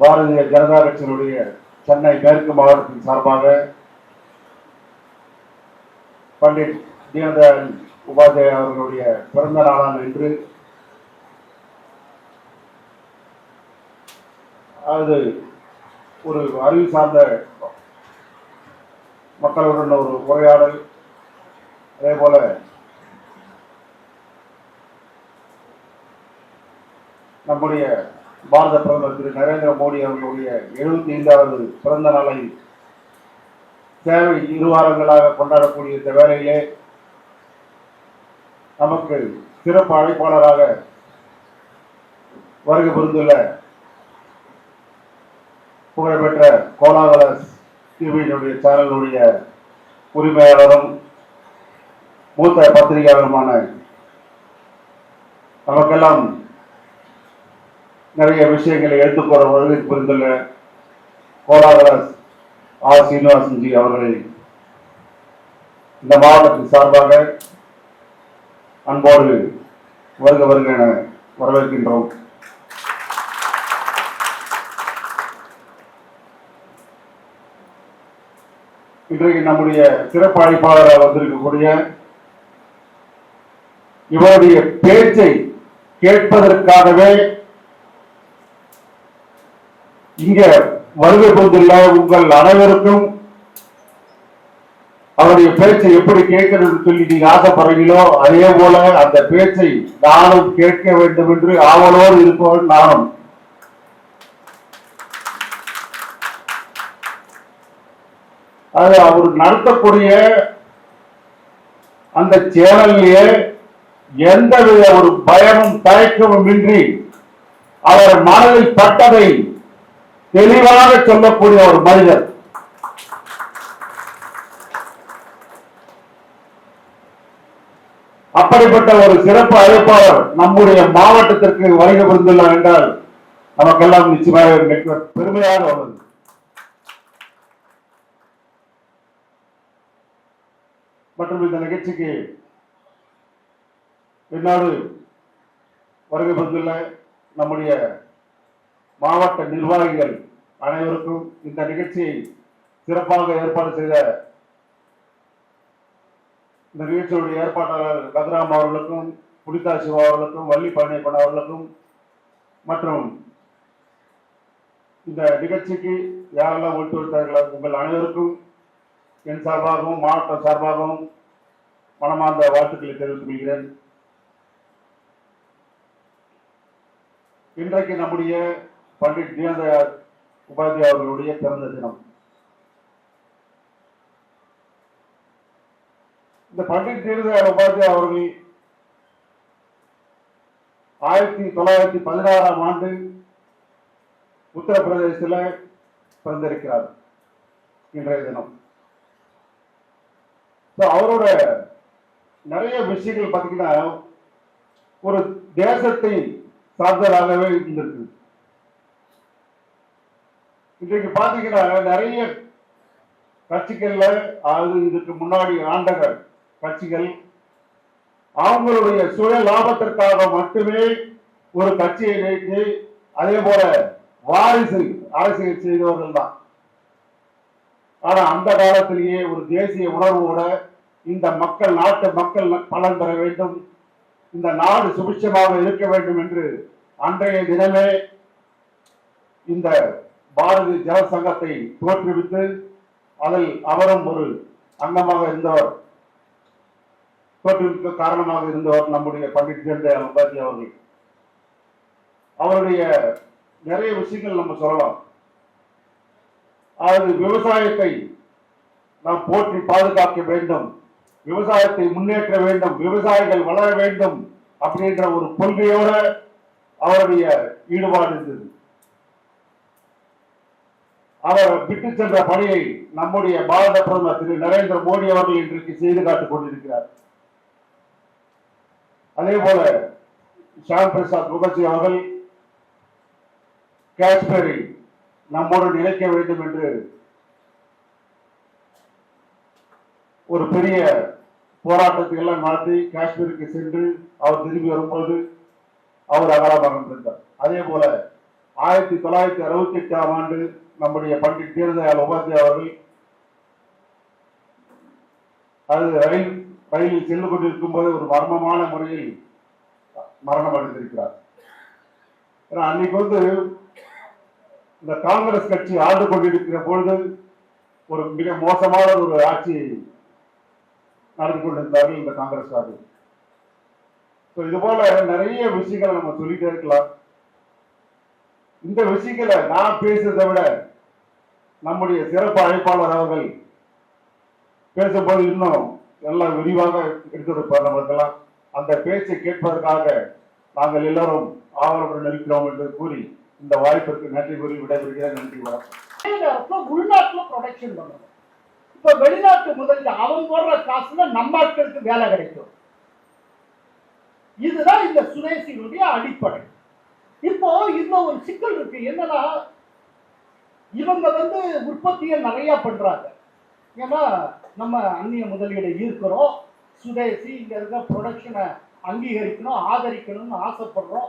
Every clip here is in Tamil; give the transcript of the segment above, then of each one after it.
பாரதிய ஜனதா கட்சியினுடைய சென்னை மேற்கு மாவட்டத்தின் சார்பாக பண்டிட் தீனதயாள் உபாத்யாய் அவர்களுடைய பிறந்த நாளான இன்று அது ஒரு அறிவு சார்ந்த மக்களுடன் ஒரு உரையாடல் அதே போல நம்முடைய பாரத பிரதமர் திரு நரேந்திர மோடி அவர்களுடைய எழுபத்தி ஐந்தாவது பிறந்த நாளை சேவை இரு வாரங்களாக கொண்டாடக்கூடிய இந்த வேளையிலே நமக்கு சிறப்பு அழைப்பாளராக வருகை புரிந்துள்ள புகழ்பெற்ற கோலாகல டிவியினுடைய சேனலுடைய உரிமையாளரும் மூத்த பத்திரிகையாளருமான நமக்கெல்லாம் நிறைய விஷயங்களை எடுத்துக்கூற வருகை புரிந்துள்ள கோலாகராஜ் ஆர். சீனிவாசன்ஜி அவர்களை இந்த மாவட்டத்தின் சார்பாக அன்போடு வருக வருக என வரவேற்கின்றோம். இன்றைக்கு நம்முடைய சிறப்பு அழைப்பாளராக வந்திருக்கக்கூடிய இவருடைய பேச்சை கேட்பதற்காகவே இங்க வருகை கொண்டுள்ள உங்கள் அனைவருக்கும் அவருடைய பேச்சை எப்படி கேட்கணும்னு சொல்லி நீங்க ஆசைப்படுறீங்களோ அதே போல அந்த பேச்சை நானும் கேட்க வேண்டும் என்று ஆவலோடு இருப்பவன் நானும். அது அவர் நடத்தக்கூடிய அந்த சேனல்லையே எந்தவித ஒரு பயமும் தயக்கமும் இன்றி அவர் மனதில் பட்டதை தெளிவாக சொல்லக்கூடிய ஒரு மனிதர். அப்படிப்பட்ட ஒரு சிறப்பு அழைப்பாளர் நம்முடைய மாவட்டத்திற்கு வருகை புரிந்துள்ளார் என்றால் நமக்கெல்லாம் நிச்சயமாக மிக்க பெருமையாக உள்ளது மற்றும் இந்த நிகழ்ச்சிக்கு என்னோடு வருகை புரிந்துள்ள நம்முடைய மாவட்ட நிர்வாகிகள் அனைவருக்கும் இந்த நிகழ்ச்சியை சிறப்பாக ஏற்பாடு செய்த இந்த நிகழ்ச்சியுடைய ஏற்பாட்டாளர் கதிராம் அவர்களுக்கும் புனிதா சிவா அவர்களுக்கும் வள்ளி பழனியப்பன் அவர்களுக்கும் மற்றும் இந்த நிகழ்ச்சிக்கு யாரெல்லாம் ஒழித்துவிட்டார்களோ உங்கள் அனைவருக்கும் என் சார்பாகவும் மாவட்ட சார்பாகவும் மனமார்ந்த வாழ்த்துக்களை தெரிவித்துக் கொள்கிறேன். இன்றைக்கு நம்முடைய பண்டிட் தீனதயாள் உபாத்யா அவர்களுடைய பிறந்த தினம். இந்த பண்டிட் தீனதயாள் உபாத்யா அவர்கள் ஆயிரத்தி தொள்ளாயிரத்தி பதினாறாம் ஆண்டு உத்தரப்பிரதேசத்தில் பிறந்திருக்கிறார் இன்றைய தினம். அவரோட நிறைய விஷயங்கள் பார்த்தீங்கன்னா ஒரு தேசத்தை சார்ந்ததாகவே இருந்திருக்கு. இன்றைக்கு பாத்தீங்கன்னா நிறைய கட்சிகள்ல அது இதுக்கு முன்னாடி ஆண்டகர் கட்சிகள் அவங்களுடைய சுய லாபத்திற்காக மட்டுமே ஒரு கட்சியை வைத்து அதே போல வாரிசு அரசியல் செய்தவர்கள் தான். ஆனா அந்த காலத்திலேயே ஒரு தேசிய உணர்வோட இந்த மக்கள் நாட்டு மக்கள் பலன் பெற வேண்டும் இந்த நாடு சுபிட்சமாக இருக்க வேண்டும் என்று அன்றைய தினமே இந்த பாரதிய ஜனசங்கத்தை தோற்றுவித்து அதில் அவரும் ஒரு அங்கமாக இருந்தவர். தோற்றுவிக்க காரணமாக இருந்தவர் நம்முடைய பண்டிட் தீன்தயாள் முகர்ஜி அவர்கள். அவருடைய நிறைய விஷயங்கள் நம்ம சொல்லலாம். அதாவது விவசாயத்தை நாம் போற்றி பாதுகாக்க வேண்டும். விவசாயத்தை முன்னேற்ற வேண்டும். விவசாயிகள் வளர வேண்டும் அப்படின்ற ஒரு கொள்கையோட அவருடைய ஈடுபாடு இருந்தது. அவர் விட்டு சென்ற பணியை நம்முடைய பாரத பிரதமர் திரு நரேந்திர மோடி அவர்கள் இன்றைக்கு செய்து காட்டுக் கொண்டிருக்கிறார். அதே போல ஷியாம் பிரசாத் முகர்ஜி அவர்கள் காஷ்மீரை நம்மோடு இணைக்க வேண்டும் என்று ஒரு பெரிய போராட்டத்தை எல்லாம் நடத்தி காஷ்மீருக்கு சென்று அவர் திரும்பி வரும்போது அவர் அகலமாக இருந்தார் அதே போல ஆயிரத்தி தொள்ளாயிரத்தி அறுபத்தி எட்டாம் ஆண்டு நம்முடைய பண்டிட் தீனதயாள் உபாத்தியா அவர்கள் அது ரயில் ரயிலில் சென்று கொண்டிருக்கும் போது ஒரு மர்மமான முறையில் மரணம் அடைந்திருக்கிறார். அன்னைக்கு வந்து இந்த காங்கிரஸ் கட்சி ஆண்டு கொண்டிருக்கிற பொழுது ஒரு மிக மோசமான ஒரு ஆட்சி நடந்து கொண்டிருந்தார்கள் இந்த காங்கிரஸ்காரர்கள். இது போல நிறைய விஷயங்களை நம்ம சொல்லிட்டே இருக்கலாம். இந்த விஷயங்களை நான் பேசுறதை விட நம்முடைய சிறப்பு அழைப்பாளர் அவர்கள் பேசும்போது இன்னும் எல்லாம் விரிவாக எடுத்துரைப்பார் நம்மளுக்கெல்லாம். அந்த பேச்சை கேட்பதற்காக நாங்கள் எல்லாரும் ஆவலுடன் இருக்கிறோம் என்று கூறி இந்த வாய்ப்பிற்கு நன்றி கூறி விடைபெறுகிறேன். நன்றி வணக்கம். உள்நாட்டுல ப்ரொடக்ஷன் பண்ணணும் இப்ப வெளிநாட்டு முதல்ல அவன் போடுற காசுல நம்ம ஆட்களுக்கு வேலை கிடைக்கும். இதுதான் இந்த சுதேசியினுடைய அடிப்படை. இப்போ இதுல ஒரு சிக்கல் இருக்கு. என்னன்னா இவங்க வந்து உற்பத்தியை நிறைய பண்றாங்க. ஏன்னா நம்ம அந்நிய முதலீடு ஈர்க்கிறோம். சுதேசி இங்க இருக்க ப்ரொடக்ஷனை அங்கீகரிக்கணும் ஆதரிக்கணும்னு ஆசைப்படுறோம்.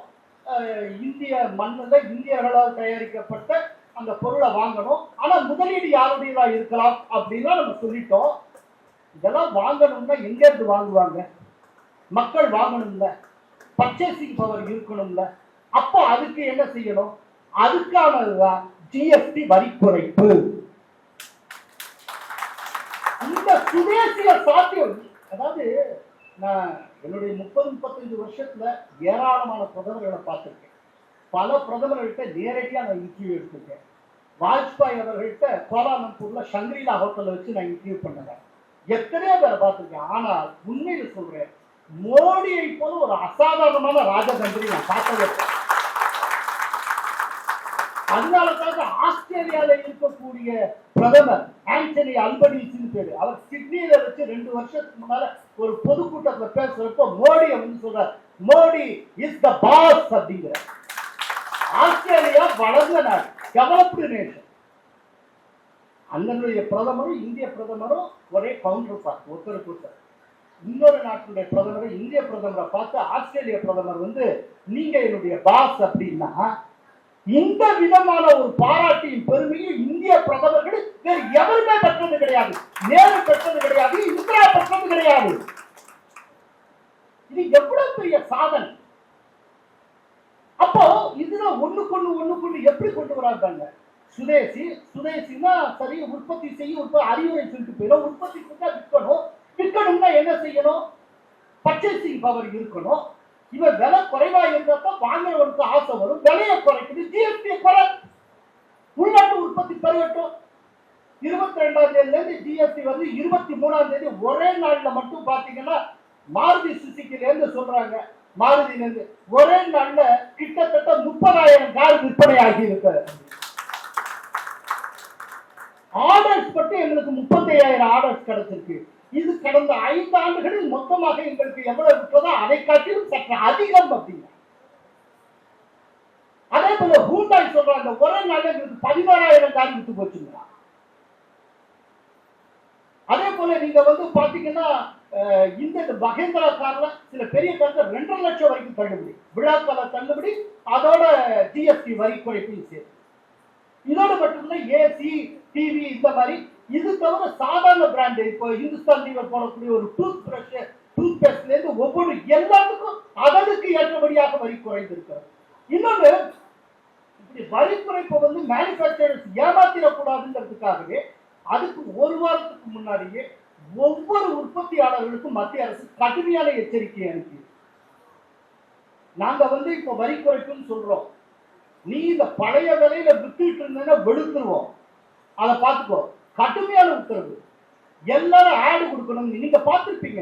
இந்திய மண்ணில் இந்தியர்களால் தயாரிக்கப்பட்ட அந்த பொருளை வாங்கணும். ஆனா முதலீடு யாருடையதா இருக்கலாம் அப்படின்னா நம்ம சொல்லிட்டோம். இதெல்லாம் வாங்கணும்னா எங்க இருந்து வாங்குவாங்க? மக்கள் வாங்கணும்ல. பர்ச்சேசிங் பவர் இருக்கணும்ல. அப்போ அதுக்கு என்ன செய்யணும்? அதுக்கானதுதான் ஜிஎஸ்டி வரி குறைப்பு. இந்த சுதேசிய சாத்தியம் அதாவது நான் என்னுடைய முப்பது முப்பத்தஞ்சு வருஷத்துல ஏராளமான பிரதமர்களை பார்த்திருக்கேன். பல பிரதமர்கள்ட்ட நேரடியாக நான் இன்டர்வியூ எடுத்திருக்கேன். வாஜ்பாய் அவர்கள்ட்ட கோலாலம்பூர்ல ஷங்கிரிலா ஹோட்டலில் வச்சு நான் இன்டர்வியூ பண்ணுறேன் எத்தனையோ பேரை பார்த்துருக்கேன். ஆனால் உண்மையில சொல்றேன் மோடியை போல ஒரு அசாதாரணமான ராஜதந்திரி நான் பார்த்ததே அதனால தான் ஆஸ்திரேலியால இருக்கக்கூடிய பிரதமர் ஆண்டனி அல்பனீஸ்னு பேரு. அவர் சிட்னியில வச்சு ரெண்டு வருஷத்துக்கு முன்னால ஒரு பொதுக்கூட்டத்துல பேசுறப்ப மோடி அப்படின்னு சொல்ற மோடி இஸ் த பாஸ் அப்படிங்கிற ஆஸ்திரேலியா வளர்ந்த நாடு. டெவலப்டு நேஷன் அங்கனுடைய பிரதமரும் இந்திய பிரதமரும் ஒரே கவுண்டர் பார்ட் ஒருத்தருக்கு ஒருத்தர் இன்னொரு நாட்டுடைய பிரதமரை இந்திய பிரதமரை பார்த்து ஆஸ்திரேலிய பிரதமர் வந்து நீங்க என்னுடைய பாஸ் அப்படின்னா இந்த விதமான ஒரு பாராட்டின் பெருமையை இந்திய பிரதமர்கள் வேறு எவருமே பெற்றது கிடையாது. நேரு பெற்றது கிடையாது இந்திரா பெற்றது கிடையாது. இது எவ்வளவு பெரிய சாதனை? அப்போ இதுல ஒண்ணு கொண்டு எப்படி கொண்டு வராங்க சுதேசி சுதேசினா சரி உற்பத்தி செய்ய உற்பத்தி அறிவுரை சொல்லிட்டு போயிடும். உற்பத்தி செஞ்சா விற்கணும். விற்கணும்னா என்ன செய்யணும்? பர்ச்சேசிங் பவர் இருக்கணும். இவன் விலை குறைவா இருந்தா தான் வாங்குறவனுக்கு ஆசை வரும் விலையை குறைக்குது ஜிஎஸ்டி குறை. உள்நாட்டு உற்பத்தி பெருகட்டும். இருபத்தி ரெண்டாம் தேதியில இருந்து ஜிஎஸ்டி வந்து இருபத்தி மூணாம் தேதி ஒரே நாள்ல மட்டும் பாத்தீங்கன்னா மாருதி சுசுக்கில இருந்து சொல்றாங்க. மாருதியில இருந்து ஒரே நாள்ல கிட்டத்தட்ட முப்பதாயிரம் கார் விற்பனை ஆகி இருக்கு ஆர்டர்ஸ் பட்டு எங்களுக்கு முப்பத்தையாயிரம் ஆர்டர்ஸ் கிடைச்சிருக்கு. இது கடந்த ஐந்து ஆண்டுகளில் மொத்தமாக எங்களுக்கு எவ்வளவு விற்றதோ அதை காட்டிலும் சற்று அதிகம் அப்படிங்க அதே போல ஹூண்டாய் சொல்றாங்க ஒரே நாள் எங்களுக்கு பதினாறாயிரம் கார் விட்டு போச்சுங்களா அதே போல நீங்க வந்து பாத்தீங்கன்னா அஹ், இந்த மகேந்திரா கார்ல சில பெரிய கார்ல ரெண்டரை லட்சம் வரைக்கும் தள்ளுபடி. விழாக்கால தள்ளுபடி அதோட ஜிஎஸ்டி வரி குறைப்பையும் சேர்த்து. இதோட மட்டும்தான் ஏசி டிவி இந்த மாதிரி இது தவிர சாதாரண பிராண்ட் இப்போ இந்துஸ்தான் லீவர் போடக்கூடிய ஒரு டூத் பிரஷ் டூத் பேஸ்ட்ல இருந்து ஒவ்வொரு எல்லாத்துக்கும் அதனுக்கு ஏற்றபடியாக வரி குறைந்திருக்கிறது. இன்னொன்று இப்படி வரி குறைப்பை வந்து மேனுஃபேக்சரர்ஸ் ஏமாத்திடக்கூடாதுங்கிறதுக்காகவே அதுக்கு ஒரு வாரத்துக்கு முன்னாடியே ஒவ்வொரு உற்பத்தியாளர்களுக்கும் மத்திய அரசு கடுமையான எச்சரிக்கை அனுப்பி. நாங்க வந்து இப்ப வரி குறைப்புன்னு சொல்றோம். நீ இந்த பழைய விலையில வித்துட்டு இருந்தேன்னா வெளுத்துருவோம். அதை பார்த்துக்கோ. கடுமையான உத்தரவு. எல்லாரும் ஆடு கொடுக்கணும் நீங்க பார்த்துருப்பீங்க.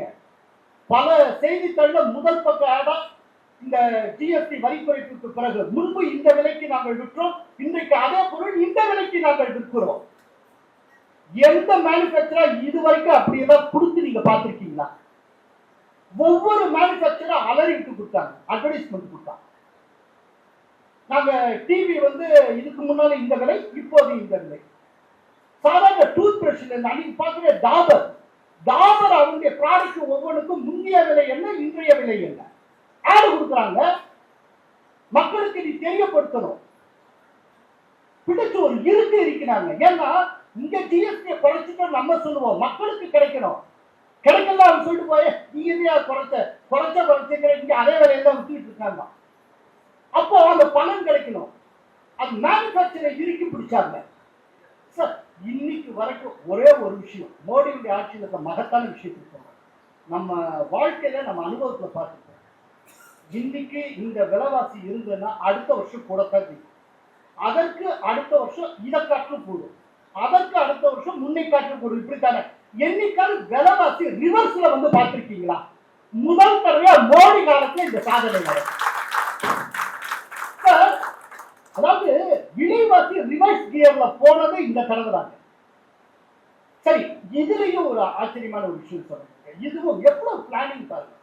பல செய்தித்தாள்ல முதல் பக்க ஆடா இந்த ஜிஎஸ்டி வரி குறைப்புக்கு பிறகு முன்பு இந்த விலைக்கு நாங்கள் விற்றோம் இன்றைக்கு அதே பொருள் இந்த விலைக்கு நாங்கள் விற்கிறோம். எந்த மேனுஃபேக்சரர் இது வரைக்கும் அப்படியெல்லாம் கொடுத்து நீங்க பார்த்துருக்கீங்களா? ஒவ்வொரு மேனுஃபேக்சரர் அலரிட்டு கொடுத்தாங்க அட்வர்டைஸ்மெண்ட் கொடுத்தாங்க. நாங்க டிவி வந்து இதுக்கு முன்னால இந்த விலை இப்போது இந்த விலை. சாதாரண டூத் பிரஷ் இல்லை அன்னைக்கு பார்க்கவே டாபர் டாபர் அவருடைய ப்ராடக்ட் ஒவ்வொன்றுக்கும் முந்தைய விலை என்ன இன்றைய விலை என்ன? ஆடு கொடுக்குறாங்க. மக்களுக்கு நீ தெரியப்படுத்தணும். பிடிச்சு ஒரு இருக்கு இருக்கிறாங்க. ஏன்னா இங்க ஜிஎஸ்டியை குறைச்சிட்டு நம்ம சொல்லுவோம் மக்களுக்கு கிடைக்கணும். கிடைக்கல அவங்க சொல்லிட்டு போய் நீங்க எதையா குறைச்ச? குறைச்ச குறைச்சிக்கிற இங்க அதே வேலையில தான் விட்டுட்டு இருக்காங்க. அப்போ அந்த பணம் கிடைக்கணும். அது மேனுஃபேக்சரை இறுக்கி பிடிச்சாங்க. சார் இன்னைக்கு வரைக்கும் ஒரே ஒரு விஷயம். மோடியுடைய ஆட்சியில் இருக்க மகத்தான விஷயத்துக்கு சொல்றேன் நம்ம வாழ்க்கையில நம்ம அனுபவத்தில் பார்த்துருக்கோம் இன்னைக்கு இந்த விலைவாசி இருந்ததுன்னா அடுத்த வருஷம் கூட தான் அதற்கு அடுத்த வருஷம் இதை காற்றும் கூடும். அதற்கு அடுத்த வருஷம் முன்னை காட்டிலும் கூடும். இப்படித்தானே? என்னைக்காவது விலைவாசி ரிவர்ஸ்ல வந்து பார்த்திருக்கீங்களா? முதல் தடவை மோடி காலத்துல இந்த சாதனை நடக்கும் அதாவது விலைவாசி ரிவர்ஸ் கியர்ல போனது இந்த தடவை தாங்க சரி இதுலயும் ஒரு ஆச்சரியமான ஒரு விஷயம் சொல்றேன். இதுவும் எவ்வளவு பிளானிங் பாருங்க.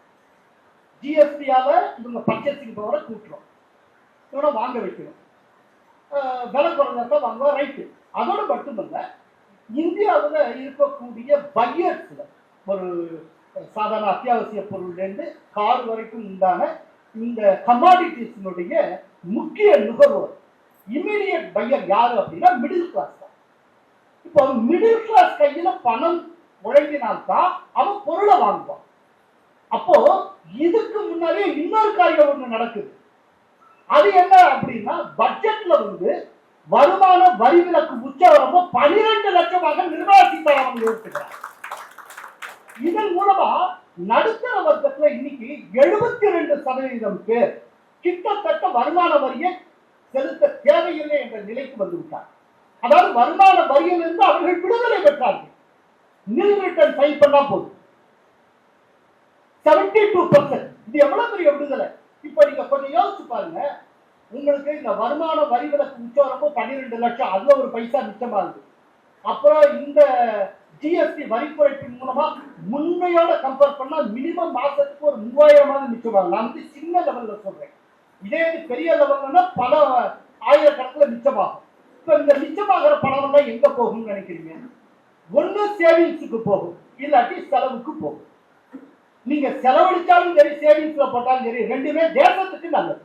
ஜிஎஸ்டியால இவங்க பர்ச்சேசிங் பவரை கூட்டுறோம். இவனை வாங்க வைக்கிறோம் விலை குறைஞ்சா வாங்குவோம் ரைட்டு அதோட மட்டுமல்ல இந்தியாவில் இருக்கக்கூடிய பையர்ஸில் ஒரு சாதாரண அத்தியாவசிய பொருள்லேருந்து கார் வரைக்கும் உண்டான இந்த கமாடிட்டிஸினுடைய முக்கிய நுகர்வோர் இமீடியட் பையர் யாரு அப்படின்னா மிடில் கிளாஸ் தான். இப்போ மிடில் கிளாஸ் கையில பணம் முழங்கினால்தான் அவன் பொருளை வாங்குவான். அப்போ இதுக்கு முன்னாடியே இன்னொரு காரியம் ஒண்ணு நடக்குது. அது என்ன அப்படின்னா பட்ஜெட்ல வந்து வருமான வரி விலக்கு உச்சவரம்பு பனிரெண்டு லட்சமாக நிர்மலா சீதாராமன் உயர்த்துகிறார் இதன் மூலமா நடுத்தர வர்க்கத்துல இன்னைக்கு எழுபத்தி ரெண்டு சதவீதம் பேர் கிட்டத்தட்ட வருமான வரியை செலுத்த தேவையில்லை என்ற நிலைக்கு வந்து விட்டார் அதாவது வருமான வரியிலிருந்து அவர்கள் விடுதலை பெற்றார்கள். நில் ரிட்டர்ன் ஃபைல் பண்ணா போதும். செவன்டி டூ பர்சன்ட் இது எவ்வளவு பெரிய விடுதலை? இப்ப நீங்க கொஞ்சம் யோசிச்சு பாருங்க. உங்களுக்கு இந்த வருமான வரி விலக்கு உச்சவரம்பு பன்னிரெண்டு லட்சம் அதுல ஒரு பைசா மிச்சமா இருக்கு. அப்புறம் இந்த ஜிஎஸ்டி வரி குறைப்பின் மூலமா முன்னையோட கம்பேர் பண்ணா மினிமம் மாசத்துக்கு ஒரு மூவாயிரமாவது மிச்சமாகும் நான் வந்து சின்ன லெவல்ல சொல்றேன். இதே இது பெரிய லெவல்னா பல ஆயிரக்கணக்கில் மிச்சமாகும். இப்ப இந்த மிச்சமாகிற பணம் எல்லாம் எங்க போகும்னு நினைக்கிறீங்க? ஒண்ணு சேவிங்ஸுக்கு போகும் இல்லாட்டி செலவுக்கு போகும். நீங்க செலவழிச்சாலும் சரி சேவிங்ஸ்ல போட்டாலும் சரி ரெண்டுமே தேசத்துக்கு நல்லது.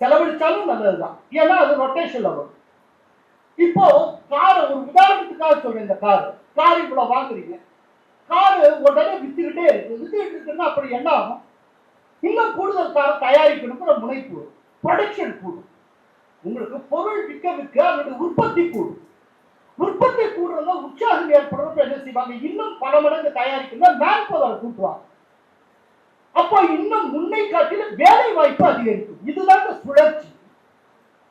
செலவழிச்சாலும் நல்லதுதான். ஏன்னா அது ரொட்டேஷன்ல வரும். இப்போ கார் ஒரு உதாரணத்துக்காக சொல்றேன் இந்த கார். கார் இவ்வளவு வாங்குறீங்க. கார் உடனே வித்துக்கிட்டே இருக்கு. வித்துக்கிட்டு இருக்குன்னா அப்படி என்ன ஆகும்? இன்னும் கூடுதல் காரை தயாரிக்கணுங்கிற முனைப்பு ப்ரொடக்ஷன் கூடும். உங்களுக்கு பொருள் விற்க விற்க அதனுடைய உற்பத்தி கூடும். உற்பத்தி கூடுறதுல உற்சாகம் ஏற்படுறப்ப என்ன செய்வாங்க? இன்னும் பல மடங்கு தயாரிக்கணும் மேன் பவர் கூட்டுவாங்க. அப்போ இன்னும் முன்னை காட்டில வேலை வாய்ப்பு அதிகரிக்கும். இதுதான் இந்த சுழற்சி.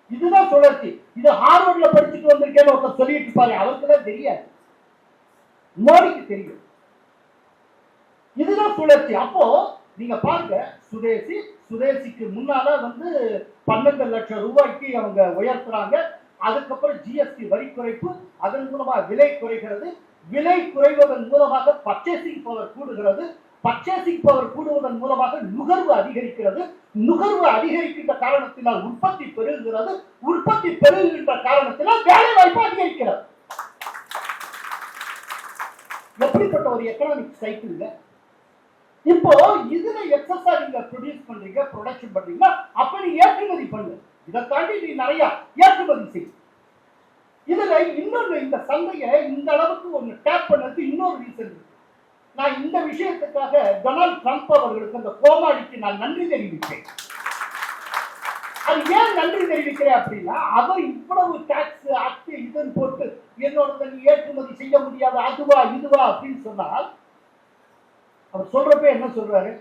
இதுதான் சுழற்சி. இது ஹார்வர்ட்ல படிச்சுட்டு வந்திருக்கேன்னு ஒருத்தர் சொல்லிட்டு இருப்பாரு. அவருக்கு தான் தெரியாது. மோடிக்கு தெரியும். இதுதான் சுழற்சி. அப்போ நீங்க பாருங்க சுதேசி சுதேசிக்கு முன்னால வந்து பன்னெண்டு லட்சம் ரூபாய்க்கு அவங்க உயர்த்துறாங்க. அதுக்கப்புறம் ஜிஎஸ்டி வரி குறைப்பு அதன் மூலமா விலை குறைகிறது. விலை குறைவதன் மூலமாக பர்ச்சேசிங் பவர் கூடுகிறது. பர்ச்சேசிங் பவர் கூடுவதன் மூலமாக நுகர்வு அதிகரிக்கிறது. நுகர்வு அதிகரிக்கின்ற காரணத்தினால் உற்பத்தி பெருகுகிறது உற்பத்தி பெருகின்ற காரணத்தினால் வேலை வாய்ப்பு அதிகரிக்கிறது. எப்படிப்பட்ட ஒரு எக்கனாமிக் சைக்கிள்ங்க இப்போ இதுல எக்ஸஸா நீங்க ப்ரொடியூஸ் பண்றீங்க ப்ரொடக்ஷன் பண்றீங்கன்னா அப்ப நீ ஏற்றுமதி பண்ணு. இதை தாண்டி நீ நிறைய ஏற்றுமதி செய். இதுல இன்னொன்று இந்த சந்தையை இந்த அளவுக்கு ஒன்று டேப் பண்ணதுக்கு இன்னொரு ரீசன் இருக்கு. நான் இந்த விஷயத்துக்காக டொனால்ட் ட்ரம்ப் அவர்களுக்கு அந்த கோமாளிக்கு நான் நன்றி தெரிவித்தேன் அது ஏன் நன்றி தெரிவிக்கிறேன் அப்படின்னா அவர் இவ்வளவு டாக்ஸ் அட்டு இதுன்னு போட்டு என்னோட ஏற்றுமதி செய்ய முடியாது அதுவா இதுவா அப்படின்னு சொன்னால் அவர் சொல்றப்ப என்ன சொல்றாரு?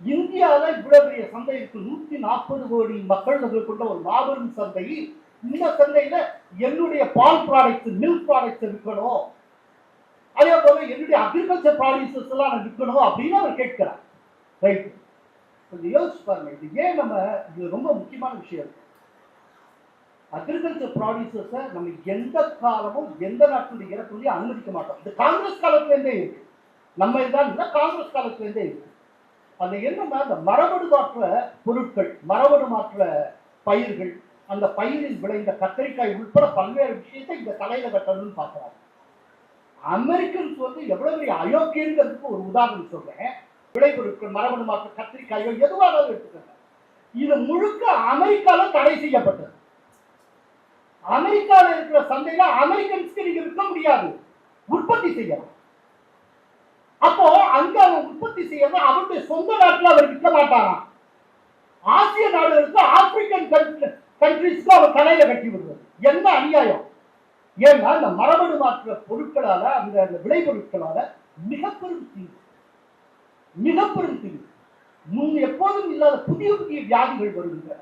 இந்தியாவில் இவ்வளவு பெரிய சந்தை இருக்கு நூத்தி நாற்பது கோடி மக்கள் கொண்ட ஒரு மாபெரும் சந்தை. இந்த சந்தையில என்னுடைய பால் ப்ராடக்ட்ஸ் மில்க் ப்ராடக்ட்ஸ் விற்கணும். அதே போல என்னுடைய அக்ரிகல்ச்சர் ப்ராடியூசர்ஸ் எல்லாம் நான் விற்கணும் அப்படின்னு அவர் கேட்கிறார். ரைட் கொஞ்சம் யோசிச்சு பாருங்க இது ஏன் நம்ம இது ரொம்ப முக்கியமான விஷயம். இருக்கு அக்ரிகல்ச்சர் ப்ராடியூசர்ஸை நம்ம எந்த காலமும் எந்த நாட்டினுடைய இறக்குமதியும் அனுமதிக்க மாட்டோம். இந்த காங்கிரஸ் காலத்துல இருந்தே இருக்கு. நம்ம இதான் காங்கிரஸ் காலத்துல இருந்தே இருக்கு அது என்னன்னா அந்த மரபணு மாற்ற பொருட்கள் மரபணு மாற்ற பயிர்கள் அந்த பயிரில் விளைந்த கத்தரிக்காய் உட்பட பல்வேறு விஷயத்தை இந்த தலையில கட்டணும்னு பாக்குறாங்க அமெரிக்கன்ஸ் வந்து எவ்வளவு பெரிய அயோக்கியங்கிறதுக்கு ஒரு உதாரணம் சொல்றேன். விளைபொருட்கள் மரபணு மாற்ற கத்திரிக்காயோ எதுவாக எடுத்துக்கோங்க. இது முழுக்க அமெரிக்கால தடை செய்யப்பட்டது. அமெரிக்கால இருக்கிற சந்தையில அமெரிக்கன்ஸ்க்கு நீங்க விற்க முடியாது. உற்பத்தி செய்யலாம். அப்போ அங்க அவன் உற்பத்தி செய்யாம அவருடைய சொந்த நாட்டில் அவர் விற்க மாட்டாராம். ஆசிய நாடுகளுக்கு ஆப்பிரிக்கன் கண்ட்ரிஸ்க்கு அவர் தலையில கட்டி விடுவார். என்ன அநியாயம்? ஏன்னா இந்த மரபணு மாற்ற பொருட்களால அந்த அந்த விளைபொருட்களால மிகப்பெரும் பெரும் தீங்கு. மிகப்பெரும் தீங்கு. முன் எப்போதும் இல்லாத புதிய புதிய வியாதிகள் வருகின்றன.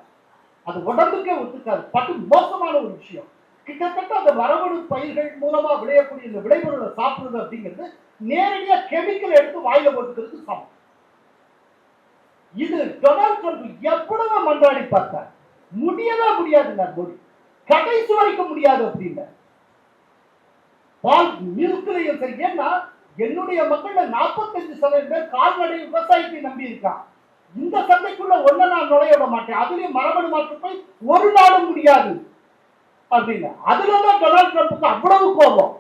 அது உடம்புக்கே ஒத்துக்காது. பட்டு மோசமான ஒரு விஷயம். கிட்டத்தட்ட அந்த மரபணு பயிர்கள் மூலமா விளையக்கூடிய இந்த விளைபொருளை சாப்பிடுறது அப்படிங்கிறது நேரடியா கெமிக்கல் எடுத்து வாயில போட்டுக்கிறது சமம். இது டொனால்ட் ட்ரம்ப் எவ்வளவு மன்றாடி பார்த்தார். முடியவே முடியாதுங்க மோடி. கடைசி வரைக்கும் முடியாது அப்படிங்க பால் மில்க்லையும் சரி ஏன்னா என்னுடைய மக்கள்ல நாற்பத்தஞ்சு சதவீதம் பேர் கால்நடை விவசாயத்தை நம்பி இருக்கான். இந்த சந்தைக்குள்ள ஒண்ணு நான் நுழைய விட மாட்டேன். அதுலயும் மரபணு மாற்றத்தை ஒரு நாளும் முடியாது. அப்படின்னு அதுலதான் டொனால்ட் ட்ரம்ப்புக்கு அவ்வளவு கோபம்.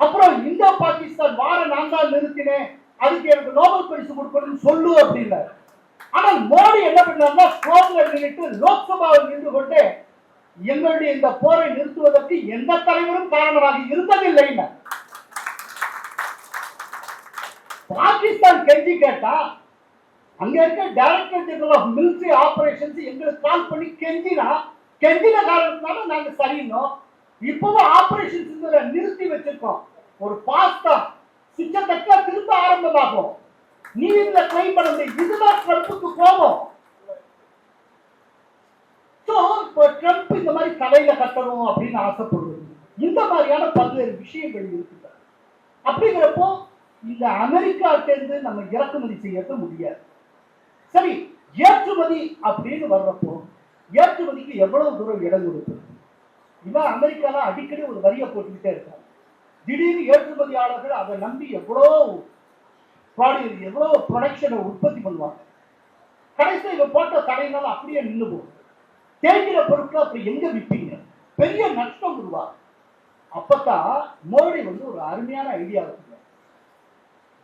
அப்புறம் இந்தோ பாகிஸ்தான் வார நான் தான் நிறுத்தினேன். அதுக்கு எனக்கு நோபல் பரிசு கொடுக்கணும்னு சொல்லு அப்படின்னாரு. ஆனால் மோடி என்ன பண்ணார்னா ஸ்ட்ராங்ல நின்றுட்டு லோக்சபாவில் நின்று கொண்டு எங்களுடைய இந்த போரை நிறுத்துவதற்கு எந்த தலைவரும் காரணமாக இருந்ததில்லைன்னு. பாகிஸ்தான் கெஞ்சி கேட்டா அங்க இருக்க director general of military operations எங்களுக்கு கால் பண்ணி கெஞ்சினா கெஞ்சின காரணத்தினால நாங்க சரியினோம். இப்பவும் ஆபரேஷன்ஸ் நிறுத்தி வச்சிருக்கோம். ஒரு பாஸ்தா சுவிட்ச திரும்ப ஆரம்பமாகும். நீ இதுல கிளைம் பண்ண இதுதான் ட்ரம்ப்புக்கு கோபம். இப்போ ட்ரம்ப் இந்த மாதிரி தலையில கட்டணும் அப்படின்னு ஆசைப்படுறது. இந்த மாதிரியான பல்வேறு விஷயங்கள் இருக்குது அப்படிங்கிறப்போ இந்த அமெரிக்காட்டேருந்து நம்ம இறக்குமதி செய்யறது முடியாது. சரி ஏற்றுமதி அப்படின்னு வர்றப்போ ஏற்றுமதிக்கு எவ்வளவு தூரம் இடம் கொடுப்பது இவன் அமெரிக்கால அடிக்கடி ஒரு வரியை போட்டுக்கிட்டே இருக்காங்க திடீர்னு ஏற்றுமதியாளர்கள் அதை நம்பி எவ்வளோ ப்ராடக்ட் எவ்வளோ ப்ரொடக்ஷனை உற்பத்தி பண்ணுவாங்க. கடைசியில் இவன் போட்ட தடையினால அப்படியே நின்று போகும். தேங்கிற பொருட்கள் அப்படி எங்க விற்பீங்க பெரிய நஷ்டம் உருவாகும். அப்பதான் மோடி வந்து ஒரு அருமையான ஐடியா இருக்குங்க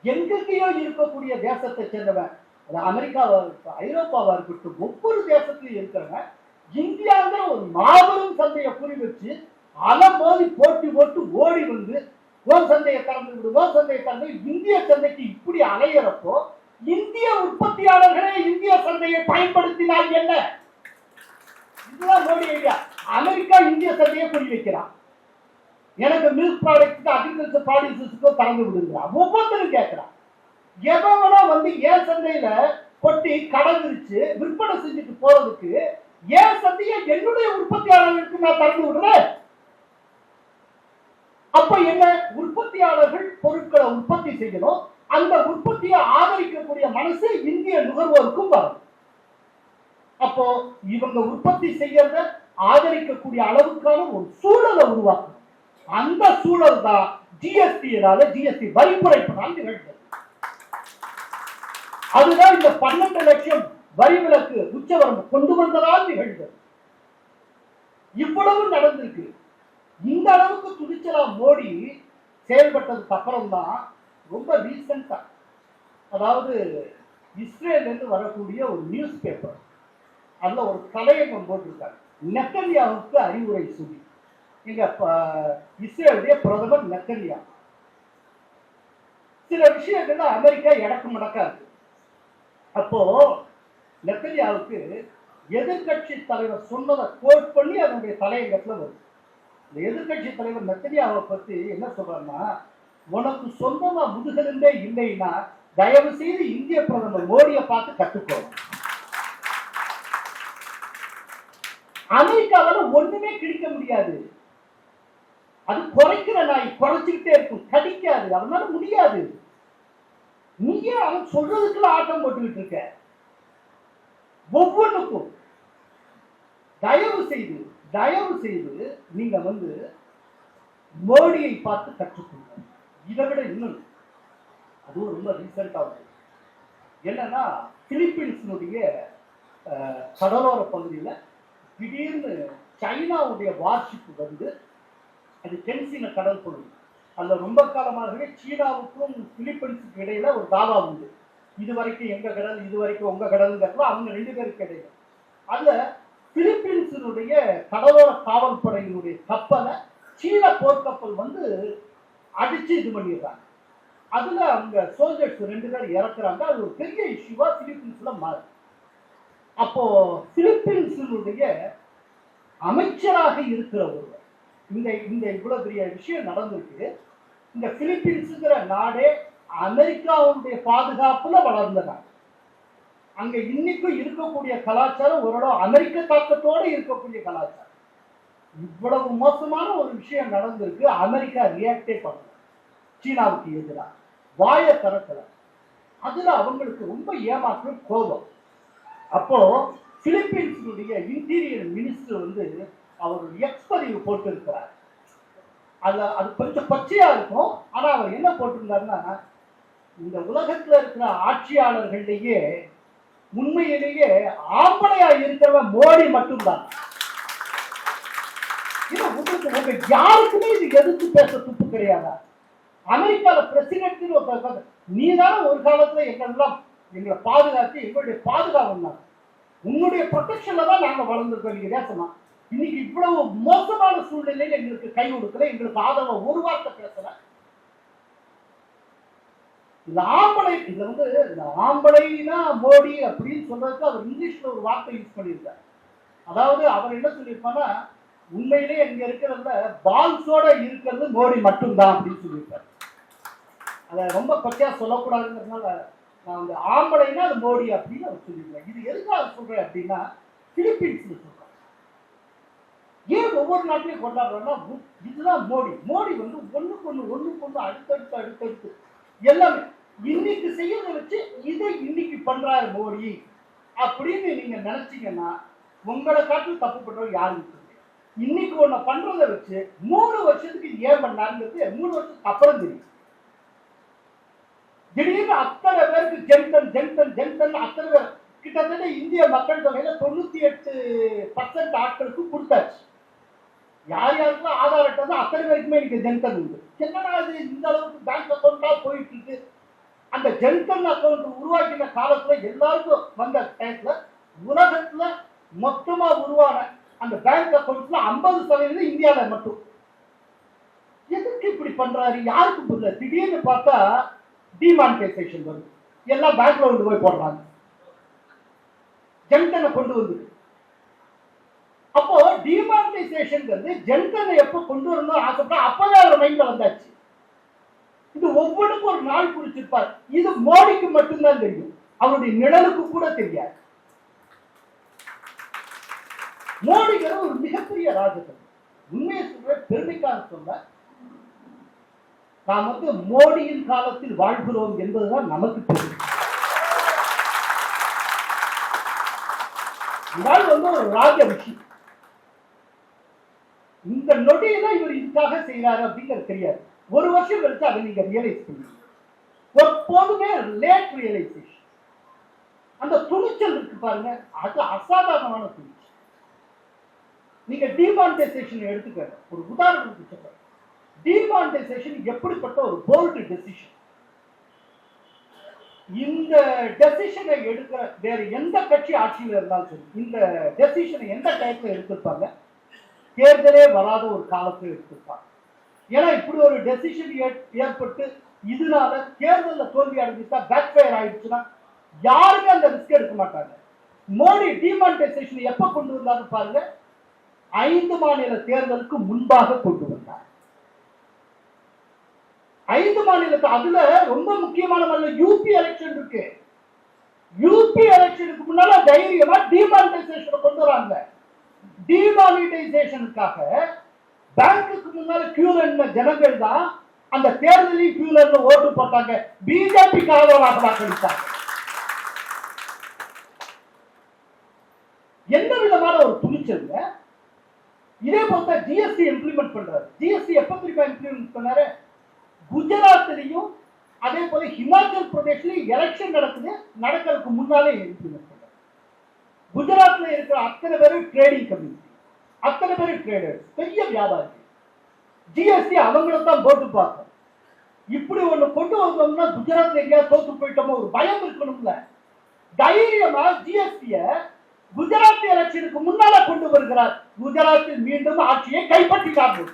எங்கெங்கேயோ இருக்கக்கூடிய தேசத்தை சேர்ந்தவன் அது அமெரிக்காவா இருக்கட்டும் ஐரோப்பாவா இருக்கட்டும் ஒவ்வொரு தேசத்திலையும் இருக்கிறவன் இந்தியாங்கிற ஒரு மாபெரும் சந்தையை குறி வச்சு அலை மோதி போட்டி போட்டு ஓடி வந்து ஓன் சந்தையை திறந்து விடு ஓ சந்தையை திறந்து இந்திய சந்தைக்கு இப்படி அலையிறப்போ இந்திய உற்பத்தியாளர்களே இந்திய சந்தையை பயன்படுத்தினால் என்ன? இதுதான் மோடி ஐடியா. அமெரிக்கா இந்திய சந்தையை குறி வைக்கிறான். எனக்கு மில்க் ப்ராடக்ட்க்கு அக்ரிகல்ச்சர் ப்ராடியூசர்ஸுக்கோ திறந்து விடுங்கிறான் ஒவ்வொருத்தரும் கேட்கிறான். எவனோ வந்து ஏன் சந்தையில கொட்டி கடந்துருச்சு விற்பனை செஞ்சுட்டு போறதுக்கு ஏன் சந்தையை என்னுடைய உற்பத்தியாளர்களுக்கு நான் திறந்து விடுறேன்? அப்ப என்ன? உற்பத்தியாளர்கள் பொருட்களை உற்பத்தி செய்யணும். அந்த உற்பத்தியை ஆதரிக்கக்கூடிய மனசு இந்திய நுகர்வோருக்கும் வரும். அப்போ இவங்க உற்பத்தி செய்யறத ஆதரிக்கக்கூடிய அளவுக்கான ஒரு சூழலை உருவாக்கும் அந்த சூழல் தான் ஜிஎஸ்டியினால ஜிஎஸ்டி வரி குறைப்பதால் நிகழ்ந்தது. அதுதான் இந்த பன்னெண்டு லட்சம் வரி விலக்கு உச்சவரம்பு கொண்டு வந்ததால் நிகழ்ந்தது. இவ்வளவு நடந்திருக்கு. இந்த அளவுக்கு துணிச்சலா மோடி செயல்பட்டதுக்கு அப்புறம் தான் ரொம்ப ரீசெண்டா அதாவது இஸ்ரேல்ல இருந்து வரக்கூடிய ஒரு நியூஸ் பேப்பர் அதுல ஒரு தலையங்கம் போட்டிருக்காங்க நெத்தன்யாவுக்கு அறிவுரை சொல்லி. இங்க ப- இஸ்ரேலுடைய பிரதமர் நெத்தன்யா. சில விஷயங்கள்ல அமெரிக்கா இடக்கு மடக்கா இருக்கு. அப்போ நெத்தன்யாவுக்கு எதிர்க்கட்சி தலைவர் சொன்னதை கோட் பண்ணி அதனுடைய தலையங்கத்தில் வருது இந்த எதிர்க்கட்சி தலைவர் நெத்தன்யாவை பற்றி என்ன சொல்றாருன்னா உனக்கு சொந்தமா முதுகெலும்பே இல்லைன்னா தயவு செய்து இந்திய பிரதமர் மோடியை பார்த்து கற்றுக்கோ அமெரிக்காவில் ஒண்ணுமே கிடைக்க முடியாது. அது குறைக்கிற நாய் குறைச்சிக்கிட்டே இருக்கும். கடிக்காது. அதனால முடியாது. நீயே அவன் சொல்றதுக்குள்ள ஆட்டம் போட்டுக்கிட்டு இருக்க? ஒவ்வொன்றுக்கும் தயவு செய்து தயவு செய்து நீங்க வந்து மோடியை பார்த்து கற்றுக்கொள்ளுங்க இதை விட இன்னும் அதுவும் ரொம்ப ரீசெண்டா வந்து என்னன்னா பிலிப்பீன்ஸினுடைய கடலோர பகுதியில் திடீர்னு சைனாவுடைய வார்ஷிப்பு வந்து அது தென்சீன கடல் பகுதி. அதில் ரொம்ப காலமாகவே சீனாவுக்கும் பிலிப்பீன்ஸுக்கு இடையில ஒரு தாவா உண்டு. இது வரைக்கும் எங்க கடல் இது வரைக்கும் உங்க கடல்ங்கிறதுல அவங்க ரெண்டு பேருக்கு இடையில அதுல பிலிப்பீன்ஸினுடைய கடலோர காவல்படையினுடைய கப்பலை சீன போர்க்கப்பல் வந்து அடிச்சு இது பண்ணிடுறாங்க. அதுல அவங்க சோல்ஜர்ஸ் ரெண்டு பேர் இறக்குறாங்க. அது ஒரு பெரிய இஷ்யூவா பிலிப்பீன்ஸ்ல மாறு அப்போ பிலிப்பீன்ஸினுடைய அமைச்சராக இருக்கிற ஒருவர் இந்த இந்த இவ்வளவு பெரிய விஷயம் நடந்திருக்கு. இந்த பிலிப்பீன்ஸுங்கிற நாடே அமெரிக்காவுடைய பாதுகாப்புல வளர்ந்த நாடு அங்க இன்னைக்கும் இருக்கக்கூடிய கலாச்சாரம் ஓரளவு அமெரிக்க தாக்கத்தோட இருக்கக்கூடிய கலாச்சாரம். இவ்வளவு மோசமான ஒரு விஷயம் நடந்திருக்கு அமெரிக்கா ரியாக்டே பண்ணல. சீனாவுக்கு எதிராக. வாய திறக்கல. அதுல அவங்களுக்கு ரொம்ப ஏமாற்றம் கோபம். அப்போ பிலிப்பீன்ஸினுடைய இன்டீரியர் மினிஸ்டர் வந்து அவர் எக்ஸ்பதிவு போட்டிருக்கிறார். அதுல அது கொஞ்சம் பச்சையா இருக்கும். ஆனா அவர் என்ன போட்டிருந்தாருன்னா இந்த உலகத்துல இருக்கிற ஆட்சியாளர்கள்லயே உண்மையிலேயே ஆம்பளையா இருக்கிறவன் மோடி மட்டும்தான். உங்களுக்கு உங்க யாருக்குமே இது எதிர்த்து பேச துப்பு கிடையாதா? அமெரிக்கால பிரசிடென்ட் ஒருத்தர் நீ தானே ஒரு காலத்துல எங்கெல்லாம் எங்களை பாதுகாத்து எங்களுடைய பாதுகாப்பு உன்னுடைய ப்ரொடெக்ஷன்ல தான் நாங்க வளர்ந்துருக்கோம் நீங்க பேசமா இன்னைக்கு இவ்வளவு மோசமான சூழ்நிலையில எங்களுக்கு கை கொடுக்கல எங்களுக்கு ஆதரவை ஒரு வார்த்தை பேசல. இந்த ஆம்பளை வந்து இந்த ஆம்பளைனா மோடி அப்படின்னு சொல்றதுக்கு அவர் இங்கிலீஷ்ல ஒரு வார்த்தை யூஸ் பண்ணியிருக்கார். அதாவது அவர் என்ன சொல்லியிருப்பாருன்னா உண்மையிலேயே இங்க இருக்கிறதுல பால்ஸோட இருக்கிறது மோடி மட்டும்தான் அப்படின்னு சொல்லியிருப்பார். அதை ரொம்ப பச்சையா சொல்லக்கூடாதுங்கிறதுனால நான் வந்து ஆம்பளைனா அது மோடி அப்படின்னு அவர் சொல்லியிருக்கேன் இது எதுக்காக சொல்றேன் அப்படின்னா பிலிப்பீன்ஸ்ல சொல்றேன் ஏன் ஒவ்வொரு நாட்டிலையும் கொண்டாடுறோம்னா இதுதான் மோடி. மோடி வந்து ஒண்ணுக்கு ஒண்ணு ஒண்ணுக்கு ஒண்ணு அடுத்தடுத்து அடுத்தடுத்து எல்லாமே இன்னைக்கு செய்யறதை வச்சு இதை இன்னைக்கு பண்றாரு மோடி அப்படின்னு நீங்க நினைச்சீங்கன்னா உங்களை காட்டில் தப்பு யாரும் இன்னைக்கு ஒன்ன பண்றதை வச்சு மூணு வருஷத்துக்கு ஏன் பண்ணாருங்கிறது மூணு வருஷத்துக்கு அப்புறம் தெரியும். திடீர்னு அத்தனை பேருக்கு ஜென்தன் ஜென்தன் ஜென்தன் அத்தனை பேர். கிட்டத்தட்ட இந்திய மக்கள் தொகையில தொண்ணூத்தி எட்டு பர்சன்ட் ஆட்களுக்கு கொடுத்தாச்சு. யார் யாருக்கும் ஆதார் அட்டை தான் அத்தனை பேருக்குமே எனக்கு ஜென்தன் உண்டு. என்னடா இது இந்த அளவுக்கு பேங்க் அக்கௌண்டா போயிட்டு இருக்கு? அந்த ஜென்தன் அக்கௌண்ட் உருவாக்கின காலத்துல எல்லாருக்கும் வந்த டைம்ல உலகத்துல மொத்தமா உருவான அந்த பேங்க் அக்கௌண்ட்ல ஐம்பது சதவீதம் இந்தியாவில மட்டும். எதுக்கு இப்படி பண்றாரு? யாருக்கு புரியல? திடீர்னு பார்த்தா டிமானிட்டைசேஷன் வருது. எல்லாம் பேங்க்ல கொண்டு போய் போடுறாங்க. ஜன்தனை கொண்டு வந்து அப்போ டீமாண்டிடைசேஷன்கிறது ஜென்டனை எப்ப கொண்டு வரணும் ஆசைப்பட்டா அப்பவே அவர் மைண்ட்ல வந்தாச்சு. இது ஒவ்வொன்றுக்கும் ஒரு நாள் குறிச்சிருப்பார். இது மோடிக்கு மட்டும்தான் தெரியும். அவருடைய நிழலுக்கு கூட தெரியாது. மோடிங்கிற ஒரு மிகப்பெரிய ராஜதந்திரம் உண்மையை சொல்ற பெருமைக்காக சொல்ல நாம் வந்து மோடியின் காலத்தில் வாழ்கிறோம் என்பதுதான் நமக்கு தெரியும். இதால் வந்து ஒரு ராஜ விஷயம். இந்த நொடியில இவர் இதுக்காக செய்யறாரு அப்படிங்கிறது தெரியாது. ஒரு வருஷம் கழிச்சு அதை நீங்க ரியலைஸ் பண்ணுவீங்க எப்போதுமே லேட் ரியலைசேஷன் அந்த துணிச்சல் இருக்கு பாருங்க அது அசாதாரணமான துணிச்சல். நீங்க டிமானிட்டைசேஷன் எடுத்துக்க ஒரு உதாரணத்துக்கு சொல்றேன். டிமானிட்டைசேஷன் எப்படிப்பட்ட ஒரு போல்டு டெசிஷன் இந்த டெசிஷனை எடுக்கிற வேற எந்த கட்சி ஆட்சியில் இருந்தாலும் சரி இந்த டெசிஷனை எந்த டைப்ல எடுத்திருப்பாங்க? தேர்தலே வராத ஒரு காலத்தில் எடுத்திருப்பாங்க. ஏன்னா இப்படி ஒரு டெசிஷன் ஏற்பட்டு இதனால தேர்தலில் தோல்வி அடைஞ்சிட்டா பேக் ஃபயர் ஆயிடுச்சுன்னா யாருமே அந்த ரிஸ்க் எடுக்க மாட்டாங்க. மோடி டிமானிட்டைசேஷன் எப்ப கொண்டு வந்தாரு பாருங்க? ஐந்து மாநில தேர்தலுக்கு முன்பாக கொண்டு வந்தார். ஐந்து மாநிலத்தை அதுல ரொம்ப முக்கியமான மாநிலம் யூபி எலெக்ஷன் இருக்கு. யூபி எலெக்ஷனுக்கு முன்னால தைரியமா டிமானிட்டைசேஷன் கொண்டு வராங்க. டிமானிட்டைசேஷனுக்காக பேங்க்குக்கு முன்னால கியூல இருந்த ஜனங்கள் தான் அந்த தேர்தலையும் கியூல இருந்து ஓட்டு போட்டாங்க. பிஜேபிக்கு ஆதரவாக வாக்களித்தாங்க எந்த விதமான ஒரு துணிச்சல் இதே போல ஜிஎஸ்டி இம்ப்ளிமெண்ட் பண்றாரு. ஜிஎஸ்டி எப்ப திரும்ப இம்ப்ளிமெண்ட் பண்ணாரு? குஜராத்லயும் அதே போல ஹிமாச்சல் பிரதேஷ்லயும் எலெக்ஷன் நடக்குது. நடக்கிறதுக்கு முன்னாலே இம்ப்ளிமெண்ட் பண்றாரு குஜராத்ல இருக்கிற அத்தனை பேரும் ட்ரேடிங் கம்யூனிட்டி அத்தனை பேர் ட்ரேடர்ஸ் பெரிய வியாபாரி. ஜிஎஸ்டி அவங்கள தான் போட்டு பார்த்தோம் இப்படி ஒண்ணு கொண்டு வந்தோம்னா குஜராத் எங்கேயாவது தோத்து போயிட்டோமோ ஒரு பயம் இருக்கணும்ல. தைரியமா ஜிஎஸ்டிய குஜராத் எலெக்ஷனுக்கு முன்னால கொண்டு வருகிறார். குஜராத்தில் மீண்டும் ஆட்சியை கைப்பற்றி கைப்பற்றினார்கள்.